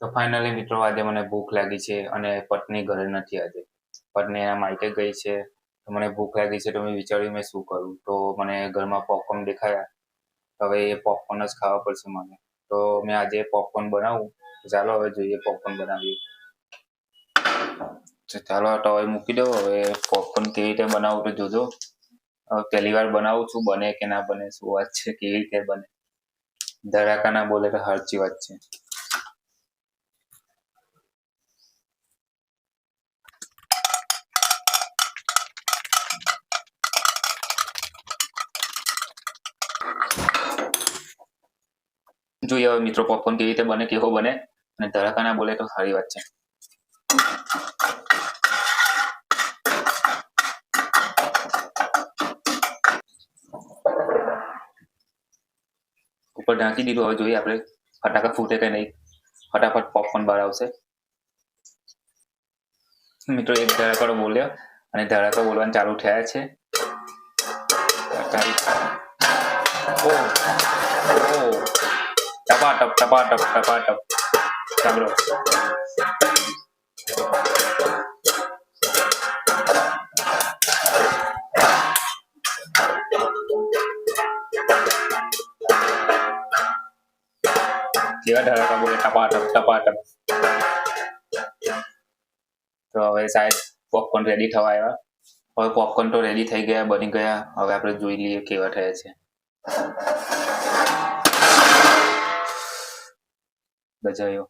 તો ફાઇનલી મિત્રો આજે મને ભૂખ લાગી છે અને પત્ની ઘરે નથી આજે. પત્ની એના માયકે ગઈ છે. તો મને ભૂખ લાગી છે તો મેં વિચાર્યું મેં શું કરું? તો મને ઘરમાં પોપકોર્ન દેખાયા. હવે એ પોપકોર્ન જ ખાવા પડશે મને. તો મેં આજે પોપકોર્ન બનાવું. ચાલો હવે જોઈએ પોપકોર્ન બનાવીએ. ચાલો આ ટવાઈ મૂકી દો હવે પોપકોર્ન કેવી રીતે બનાવું તો જોજો. પહેલી વાર બનાવું છું, બને કે ના બને, શું વાત છે, કેવી રીતે બને? ધડાકા ના બોલે તો હરચી વાત છે. જોઈએ હવે મિત્રો પોપકોર્ન કેવી રીતે બને, કેવો બને? અને ધડાકા ના બોલે તો સારી વાત છે. ઉપર ઢાંકી દીધું. હવે જોઈએ આપણે ફટાફટ ફૂટે કે નહીં. ફટાફટ પોપકોર્ન બહાર આવશે. મિત્રો, એક ધડાકડો બોલ્યો અને ધડાકો બોલવાનું ચાલુ થયા છે. ટપાટપ ટપાટપ ટપાટપ. સાંભળો કેવા ધડાકા બોલે ટપાટપ ટપાટપ તો હવે સાહેબ પોપકોર્ન રેડી થવા આવ્યા. હવે પોપકોર્ન તો રેડી થઈ ગયા, બની ગયા. હવે આપણે જોઈ લઈએ કેવા થયા છે. ગજાયો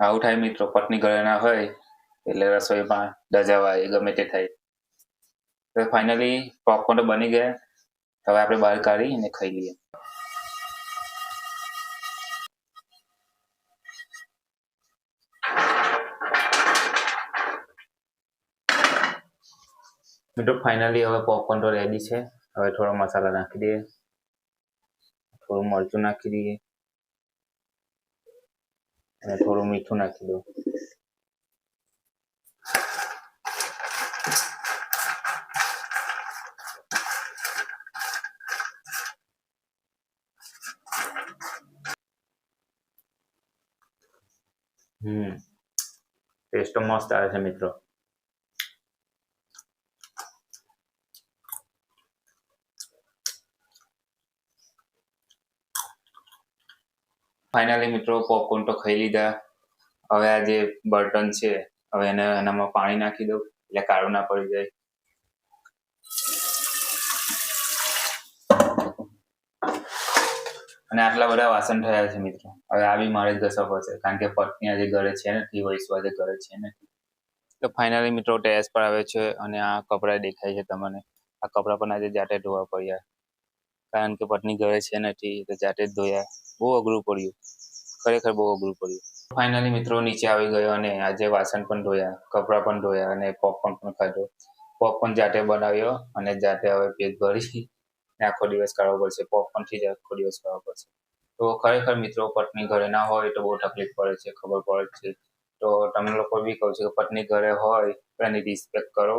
આવું થાય મિત્રો, પત્ની ઘરે ના હોય, એટલે રસોઈમાં દજાવાય ગમે તે થાય. તો ફાઇનલી પોપકોર્ન તો બની ગયા. હવે આપણે બહાર કાઢી અને ખાઈ લઈએ. મિત્રો ફાઇનલી હવે પોપકોર્ન તો રેડી છે. હવે થોડો મસાલા નાખી દઈએ. થોડું મરચું નાખી દઈએ. અને થોડું મીઠું નાખી દો હમ. ટેસ્ટ તો મસ્ત આવે છે મિત્રો. ફાઇનલી મિત્રો પોપકોર્ન તો ખાઈ લીધા. હવે આ જે બર્તન છે, હવે એને એનામાં પાણી નાખી દઉં, એટલે કાળું ના પડી જાય. અને આટલા બધા વાસણ થયા છે મિત્રો. હવે આ બી મારે જ પડશે, કારણ કે પત્ની આજે ઘરે છે નથી, વૈશ્વ આજે ઘરે છે નથી. તો ફાઇનલી મિત્રો ટેરેસ પર આવે છે અને આ કપડાં દેખાય છે તમને. આ કપડાં પણ આજે જાતે ધોવા પડ્યા. કારણ કે પત્ની ઘરે છે નથી, તો જાતે જ ધોયા. બહુ અઘરું પડ્યું. ખરેખર બહુ અઘરું પડ્યું. ફાઇનલી મિત્રો નીચે આવી ગયો અને આજે વાસણ પણ ધોયા, કપડાં પણ ધોયા અને પોપકોર્ન પણ ખાધો. પોપકોર્ન જાતે બનાવ્યો અને જાતે હવે પેટ ભરી. આખો દિવસ કાઢવો પડશે. પોપકોર્નથી જ આખો દિવસ કાઢવો પડશે. તો ખરેખર મિત્રો પત્ની ઘરે ના હોય તો બહુ તકલીફ પડે છે, ખબર પડે છે. તો તમે લોકો બી કહું છું કે પત્ની ઘરે હોય તો એની રિસ્પેક્ટ કરો.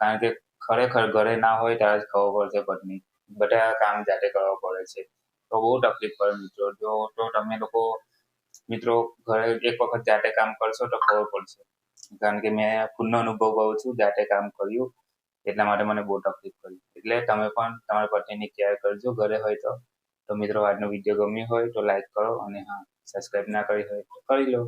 કારણ કે ખરેખર ઘરે ના હોય ત્યારે જ ખબર પડશે પત્ની. બધા કામ જાતે કરવા પડે છે. તો બહુ તકલીફ પડે મિત્રો. જો તો તમે લોકો મિત્રો ઘરે એક વખત જાતે કામ કરશો તો ખબર પડશે. કારણ કે મેં ખુદનો અનુભવ કહું છું, જાતે કામ કર્યું એટલા માટે મને બહુ તકલીફ પડી. એટલે તમે પણ તમારા પત્નીની કેર કરજો, ઘરે હોય તો. તો મિત્રો, આજનો વીડિયો ગમ્યો હોય તો લાઈક કરો અને હા સબસ્ક્રાઈબ ના કરી હોય તો કરી લો.